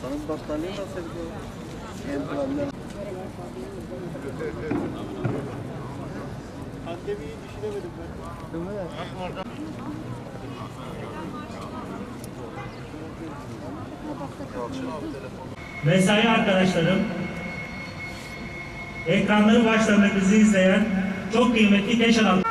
Sana battaniye nasıl bir. Pandemiyi düşünemedim ben. Değil mi? Mesai arkadaşlarım, ekranların başlarında bizi izleyen çok kıymetli genç adam.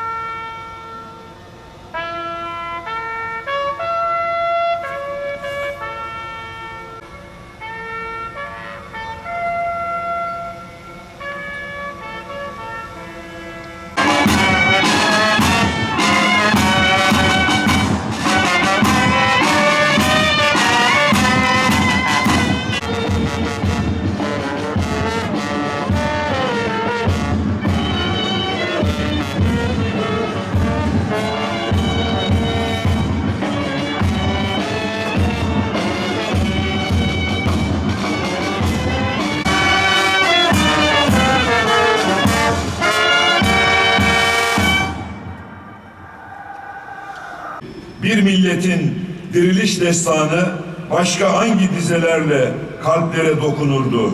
Bir milletin diriliş destanı başka hangi dizelerle kalplere dokunurdu?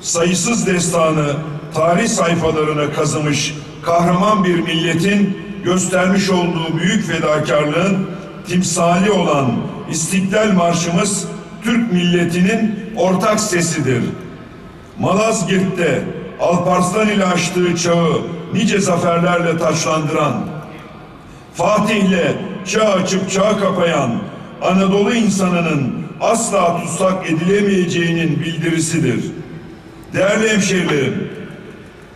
Sayısız destanı tarih sayfalarına kazımış kahraman bir milletin göstermiş olduğu büyük fedakarlığın timsali olan İstiklal Marşımız Türk milletinin ortak sesidir. Malazgirt'te Alparslan ile açtığı çağı nice zaferlerle taçlandıran Fatih'le çağ açıp çağ kapayan Anadolu insanının asla tutsak edilemeyeceğinin bildirisidir. Değerli hemşehrilerim,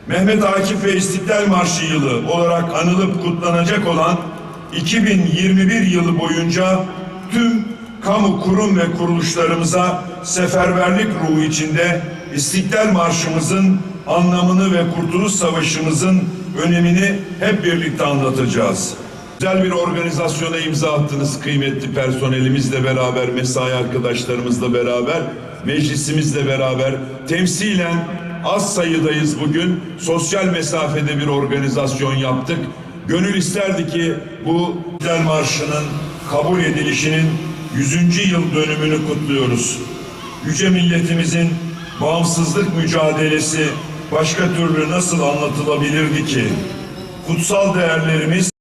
Mehmet Akif ve İstiklal Marşı yılı olarak anılıp kutlanacak olan 2021 yılı boyunca tüm kamu kurum ve kuruluşlarımıza seferberlik ruhu içinde İstiklal Marşımızın anlamını ve Kurtuluş Savaşımızın önemini hep birlikte anlatacağız. Güzel bir organizasyona imza attınız kıymetli personelimizle beraber, mesai arkadaşlarımızla beraber, meclisimizle beraber temsilen az sayıdayız bugün. Sosyal mesafede bir organizasyon yaptık. Gönül isterdi ki bu İstiklal Marşı'nın kabul edilişinin 100. yıl dönümünü kutluyoruz. Yüce milletimizin bağımsızlık mücadelesi başka türlü nasıl anlatılabilirdi ki? Kutsal değerlerimiz